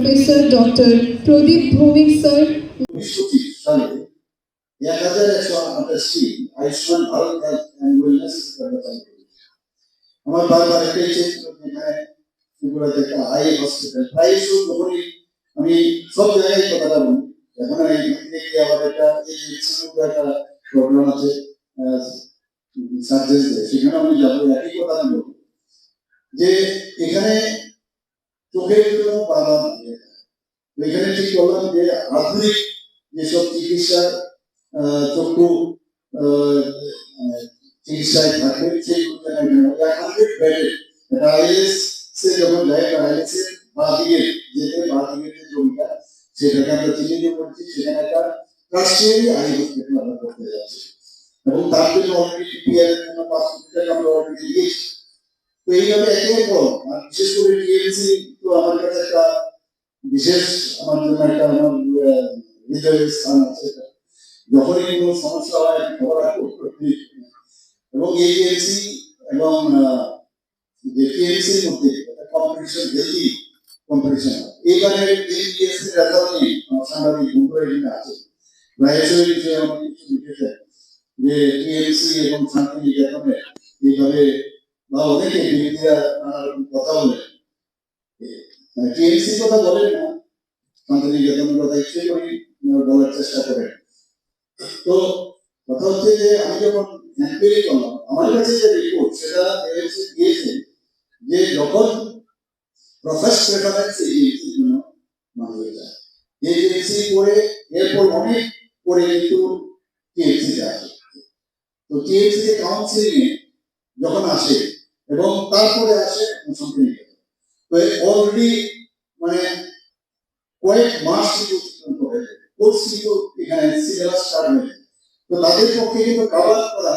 Pradip Bhomik sir, উনিশশো তিরিশ এক হাজার একশো আয়ুষ্মান ভারত আমার বারবার একটাই ইচ্ছে ছিল যে এখানে ত্রিপুরাতে আই হসপিটাল আমি সব জায়গায় কথাটা বলি এখন এই দেখি একটা এই একটা প্রবলেম আছে সার্জারি সেখানে আমি যাব একই কথা আমি যে এখানে চোখের জন্য বাধা দিয়ে তো এখানে ঠিক করলাম যে আধুনিক যেসব চিকিৎসা আহ, চক্ষু আহ, আহ, চিকিৎসায় থাকে সেইগুলো হান্ড্রেড বেডেড আইএলএস সে যখন যায় আইএলএস এর বাদিকে যেতে বাদিকে যে জমিটা সেটাকে আমরা চিহ্নিত করছি সেখানে একটা রাষ্ট্রীয় আই হসপিটাল আমরা করতে যাচ্ছি এবং তার জন্য অলরেডি তো এইভাবে পর আর বিশেষ করে টিএমসি তো আমার কাছে একটা বিশেষ, আমার জন্য একটা আমার হৃদয়ের স্থান আছে। যখনই কোনো সমস্যা হয় খবর এবং এই টিএমসি এবং যে টিএমসির মধ্যে কম্পিটিশন হেলদি কম্পিটিশন এইবারে এই টিএমসি রেজাল্ট নিয়ে সাংবাদিক বন্ধুরা এখানে আছে। প্রায়শই যে আমার কিছু লিখেছে যে টিএমসি এবং শান্তিনিকেতনে এইভাবে বা অনেকে বিরোধীরা কথা বলে। টিএমসি কথা বলেন না শান্তিনিকেতনের কথা ইচ্ছে করি বলার চেষ্টা করেন তো কথা হচ্ছে যে, আমি যখন এনকোয়ারি করলাম, আমার কাছে যে রিপোর্ট সেটা টিএমসি দিয়েছে যে যখন প্রফেস প্রেফারেন্স এজেন্সির জন্য মানুষ যায়। এজেন্সি করে এরপর অনেক করে কিন্তু টিএমসি আসে। তো টিএমসি কাউন্সিলিং যখন আসে এবং তারপরে আসে মুসলিম তো অলরেডি মানে কয়েক মাস কিন্তু অতিক্রম করে কোর্স কিন্তু এখানে সিলেবাস স্টার্ট হয়ে যায়। তো তাদের পক্ষে কিন্তু কভার করা